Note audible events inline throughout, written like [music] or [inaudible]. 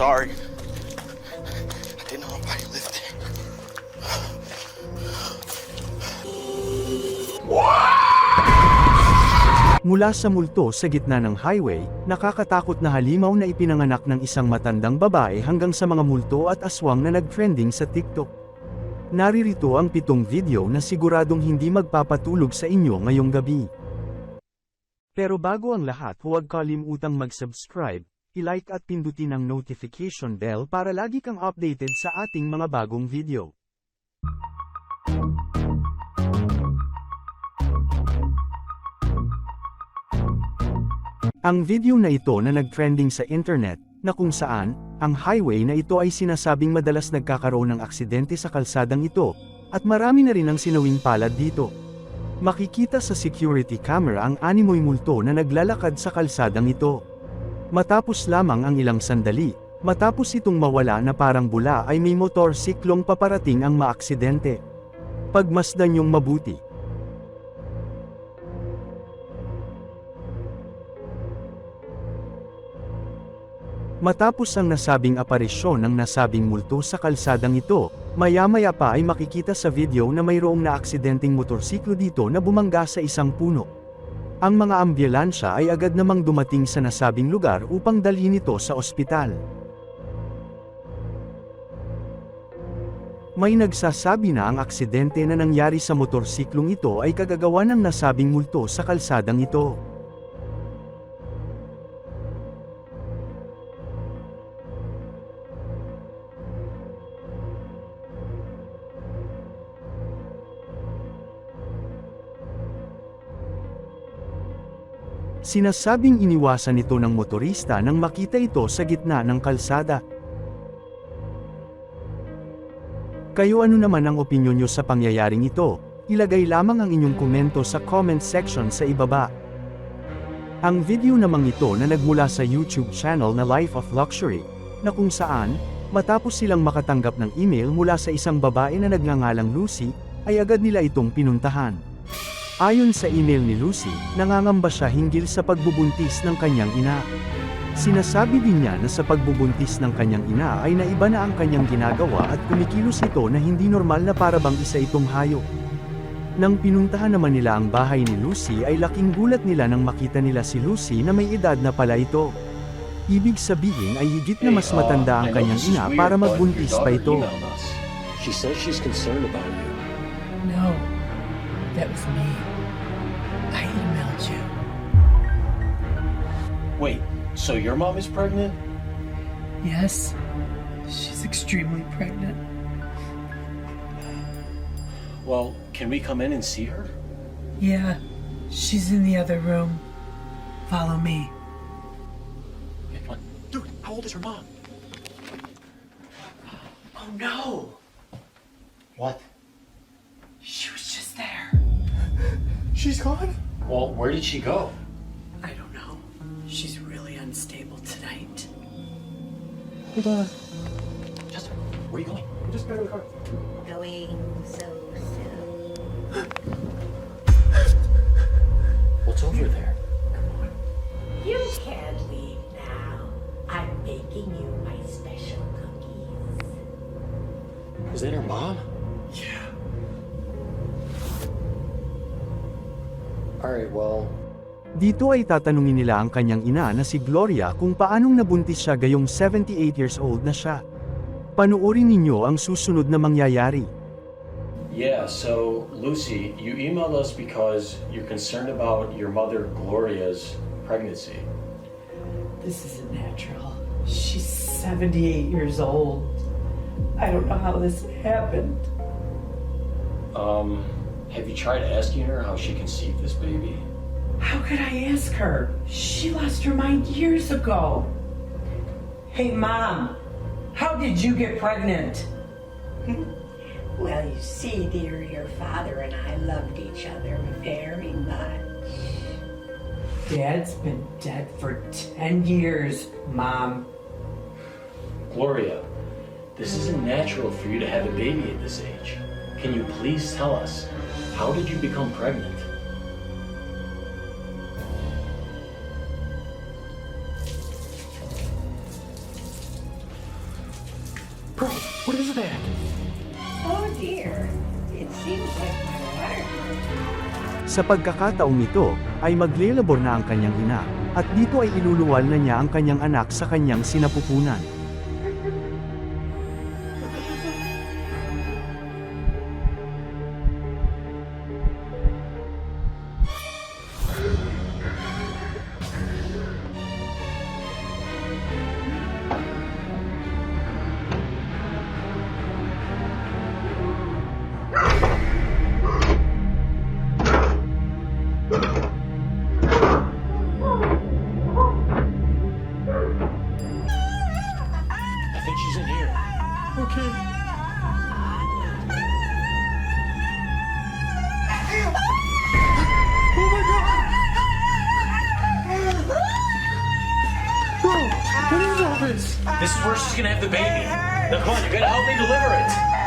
Sorry. I didn't know nobody lived there. Mula sa multo sa gitna ng highway, nakakatakot na halimaw na ipinanganak ng isang matandang babae hanggang sa mga multo at aswang na nag-trending sa TikTok. Naririto ang pitong video na siguradong hindi magpapatulog sa inyo ngayong gabi. Pero bago ang lahat huwag kalimutang mag-subscribe, i-like at pindutin ang notification bell para lagi kang updated sa ating mga bagong video. Ang video na ito na nag-trending sa internet, na kung saan, ang highway na ito ay sinasabing madalas nagkakaroon ng aksidente sa kalsadang ito, at marami na rin ang sinawing palad dito. Makikita sa security camera ang animoy multo na naglalakad sa kalsadang ito. Matapos lamang ang ilang sandali, matapos itong mawala na parang bula ay may motorsiklong paparating ang maaksidente. Pagmasdan niyong mabuti. Matapos ang nasabing aparisyon ng nasabing multo sa kalsadang ito, maya-maya pa ay makikita sa video na mayroong naaksidenteng motorsiklo dito na bumangga sa isang puno. Ang mga ambulansya ay agad namang dumating sa nasabing lugar upang dalhin ito sa ospital. May nagsasabi na ang aksidente na nangyari sa motorsiklong ito ay kagagawa ng nasabing multo sa kalsadang ito. Sinasabing iniwasan ito ng motorista nang makita ito sa gitna ng kalsada. Kayo ano naman ang opinyon nyo sa pangyayaring ito? Ilagay lamang ang inyong komento sa comment section sa ibaba. Ang video namang ito na nagmula sa YouTube channel na Life of Luxury, na kung saan, matapos silang makatanggap ng email mula sa isang babae na nagngangalang Lucy, ay agad nila itong pinuntahan. Ayon sa email ni Lucy, nangangamba siya hinggil sa pagbubuntis ng kanyang ina. Sinasabi din niya na sa pagbubuntis ng kanyang ina ay naiba na ang kanyang ginagawa at kumikilos ito na hindi normal na para bang isa itong hayop. Nang pinuntahan naman nila ang bahay ni Lucy ay laking gulat nila nang makita nila si Lucy na may edad na pala ito. Ibig sabihin ay higit na mas matanda ang kanyang ina para magbuntis pa ito. She says she's concerned about you. No, that was me. Wait, so your mom is pregnant? Yes, she's extremely pregnant. Well, can we come in and see her? Yeah, she's in the other room. Follow me. Okay, come on. Dude, how old is her mom? Oh no! What? She was just there. She's gone? Well, where did she go? I don't know. She's really unstable tonight. Hold on. Chester, where are you going? I Just got in the car. going so soon. What's over there? Come on. You can't leave now. I'm baking you my special cookies. Is that her mom? Yeah. Alright, well, Dito ay tatanungin nila ang kanyang ina na si Gloria kung paanong nabuntis siya gayong 78 years old na siya. Panuorin ninyo ang susunod na mangyayari. yeah, so Lucy, you emailed us because you're concerned about your mother Gloria's pregnancy. This isn't natural. She's 78 years old. I don't know how this happened. Um, have you tried asking her how she conceived this baby? How could I ask her? She lost her mind years ago. Hey, Mom, how did you get pregnant? [laughs] Well, you see, dear, your father and I loved each other very much. Dad's been dead for 10 years, Mom. Gloria, this isn't natural for you to have a baby at this age. Can you please tell us, how did you become pregnant? Sa pagkakataong ito, ay maglilabor na ang kanyang ina, at dito ay iluluwal na niya ang kanyang anak sa kanyang sinapupunan. This is where she's gonna have the baby. Now come on, you gotta help me deliver it.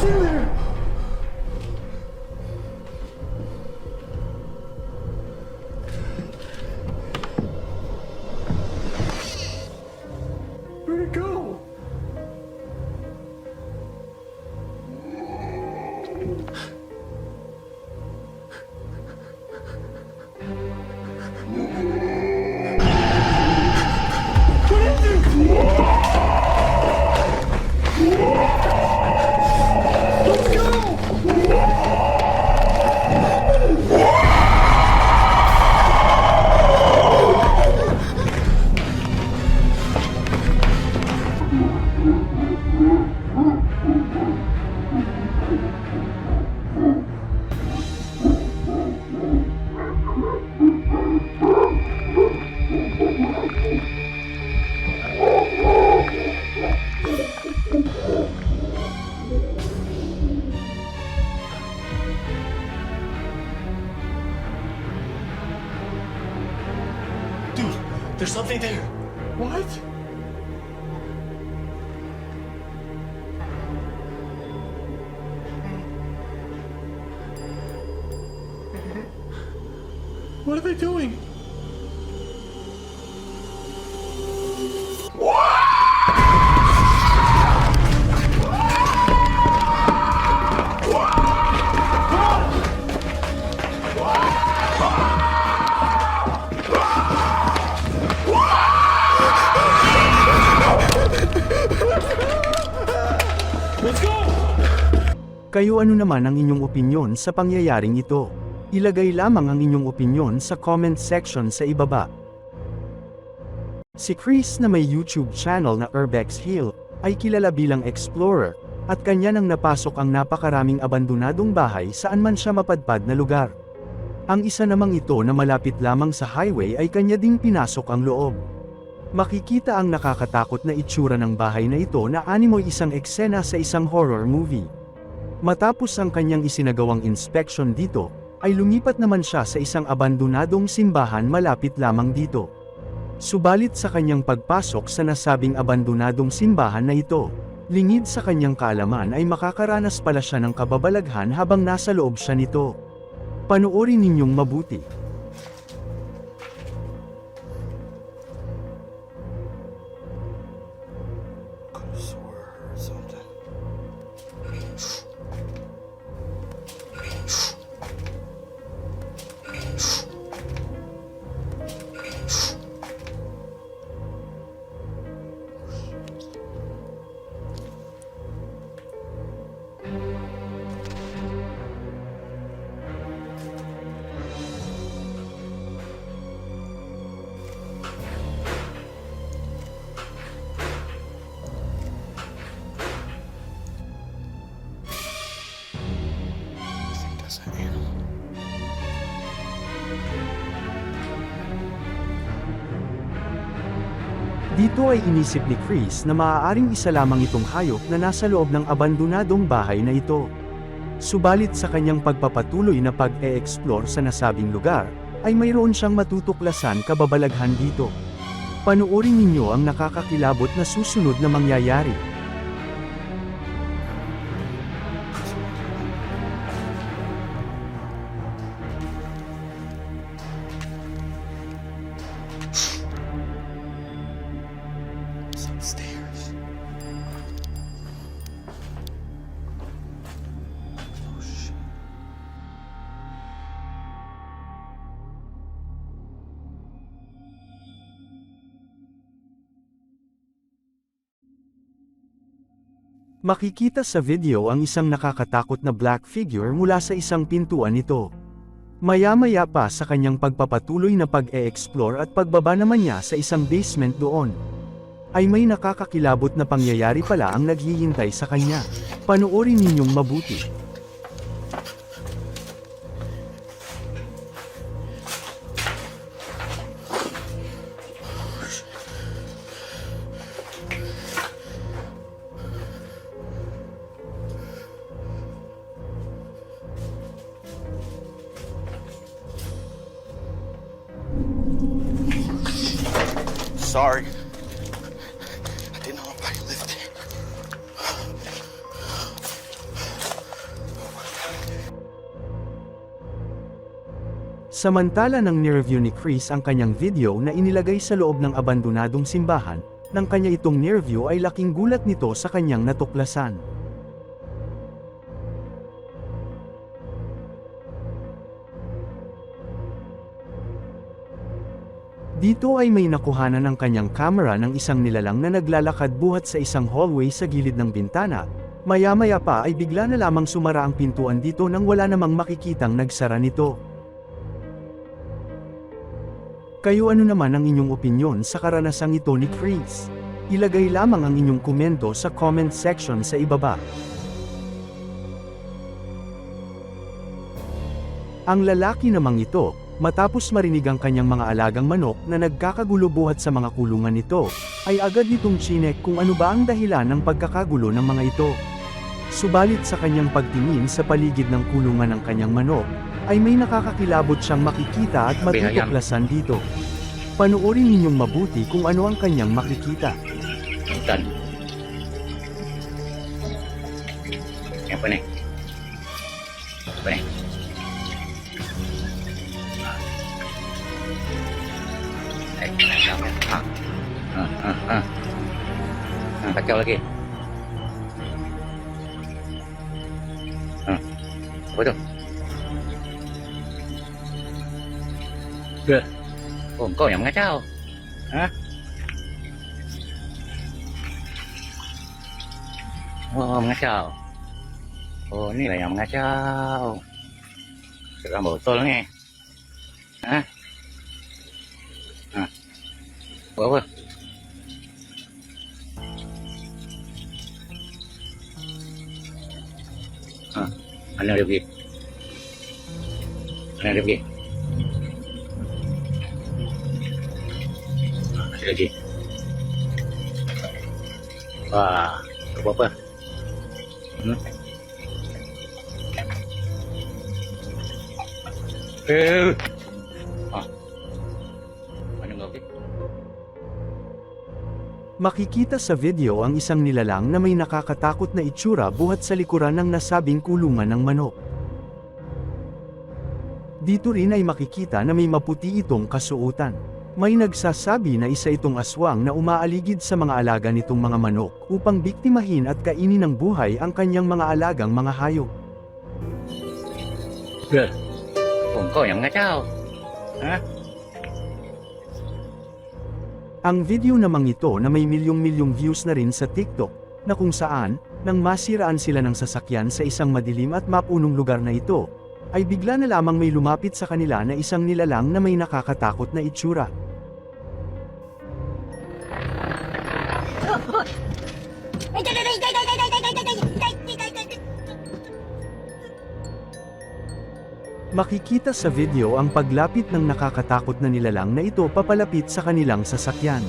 Sindirin. There's something there. What? Mm-hmm. What are they doing? Kayo ano naman ang inyong opinyon sa pangyayaring ito? Ilagay lamang ang inyong opinyon sa comment section sa ibaba. Si Chris na may YouTube channel na Urbex Hill, ay kilala bilang explorer, at kanya nang napasok ang napakaraming abandonadong bahay saan man siya mapadpad na lugar. Ang isa namang ito na malapit lamang sa highway ay kanya ding pinasok ang loob. Makikita ang nakakatakot na itsura ng bahay na ito na animoy isang eksena sa isang horror movie. Matapos ang kanyang isinagawang inspection dito, ay lumipat naman siya sa isang abandonadong simbahan malapit lamang dito. Subalit sa kanyang pagpasok sa nasabing abandonadong simbahan na ito, lingid sa kanyang kaalaman ay makakaranas pala siya ng kababalaghan habang nasa loob siya nito. Panoorin ninyong mabuti. Dito ay inisip ni Chris na maaaring isa lamang itong hayop na nasa loob ng abandonadong bahay na ito. Subalit sa kanyang pagpapatuloy na pag-e-explore sa nasabing lugar, ay mayroon siyang matutuklasan kababalaghan dito. Panuorin ninyo ang nakakakilabot na susunod na mangyayari. It's upstairs. Oh shit. Makikita sa video ang isang nakakatakot na black figure mula sa isang pintuan nito. Maya-maya pa sa kanyang pagpapatuloy na pag-e-explore at pagbaba naman niya sa isang basement doon. Ay may nakakakilabot na pangyayari pala ang naghihintay sa kanya. Panoorin ninyong mabuti. Samantala nang nireview ni Chris ang kanyang video na inilagay sa loob ng abandonadong simbahan, nang kanya itong nireview ay laking gulat nito sa kanyang natuklasan. Dito ay may nakuhanan ng kanyang camera ng isang nilalang na naglalakad buhat sa isang hallway sa gilid ng bintana. Maya-maya pa ay bigla na lamang sumara ang pintuan dito nang wala namang makikitang nagsara nito. Kayo ano naman ang inyong opinyon sa karanasang ito ni Chris? Ilagay lamang ang inyong komento sa comment section sa ibaba. Ang lalaki namang ito, matapos marinig ang kanyang mga alagang manok na nagkakagulo buhat sa mga kulungan nito, ay agad nitong chinek kung ano ba ang dahilan ng pagkakagulo ng mga ito. Subalit sa kanyang pagtingin sa paligid ng kulungan ng kanyang manok, ay may nakakakilabot siyang makikita at matutuklasan dito. Panuorin ninyong mabuti kung ano ang kanyang makikita. Apa ni? Apa ni? Eh, kacau. Ha. Ha, ha, ha. Ha, kacau lagi. Ha. Apa tu? 예. 어, 꺼 양가자오. 아? 어, 양가자오. 어, 니가 양가자오. 제가 뭐 썰네. 아? 아. 먹어. 아, 안녕, 여기. 안녕, 여기. Lagi. Wah, apa apa? Hmm? Eh, ah, ano nga okay? Makikita sa video ang isang nilalang na may nakakatakot na itsura buhat sa likuran ng nasabing kulungan ng manok. Dito rin ay makikita na may maputi itong kasuotan. May nagsasabi na isa itong aswang na umaaligid sa mga alaga nitong mga manok upang biktimahin at kainin ng buhay ang kanyang mga alagang mga hayop. Ang video namang ito na may milyong-milyong views na rin sa TikTok, na kung saan, nang masiraan sila ng sasakyan sa isang madilim at mapunong lugar na ito, ay bigla na lamang may lumapit sa kanila na isang nilalang na may nakakatakot na itsura. Makikita sa video ang paglapit ng nakakatakot na nilalang na ito papalapit sa kanilang sasakyan.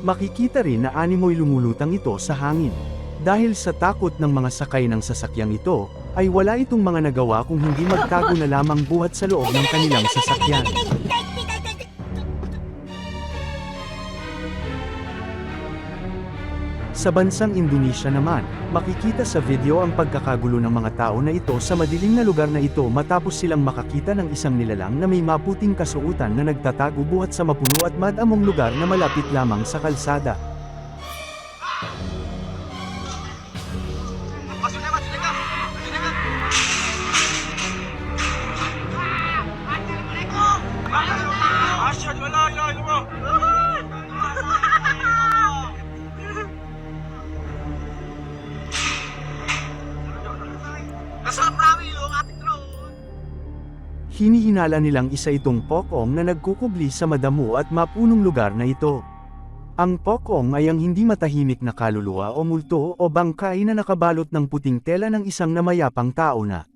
Makikita rin na animoy lumulutang ito sa hangin. Dahil sa takot ng mga sakay ng sasakyang ito, ay wala itong mga nagawa kung hindi magtago na lamang buhat sa loob ng kanilang sasakyan. Sa bansang Indonesia naman, makikita sa video ang pagkakagulo ng mga tao na ito sa madilim na lugar na ito matapos silang makakita ng isang nilalang na may maputing kasuutan na nagtatago buhat sa mapuno at madamong lugar na malapit lamang sa kalsada. Hinihinala nilang isa itong pokong na nagkukubli sa madamo at mapunong lugar na ito. Ang pokong ay ang hindi matahimik na kaluluwa o multo o bangkay na nakabalot ng puting tela ng isang namayapang tao na.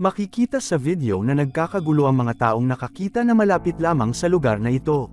Makikita sa video na nagkakagulo ang mga taong nakakita na malapit lamang sa lugar na ito.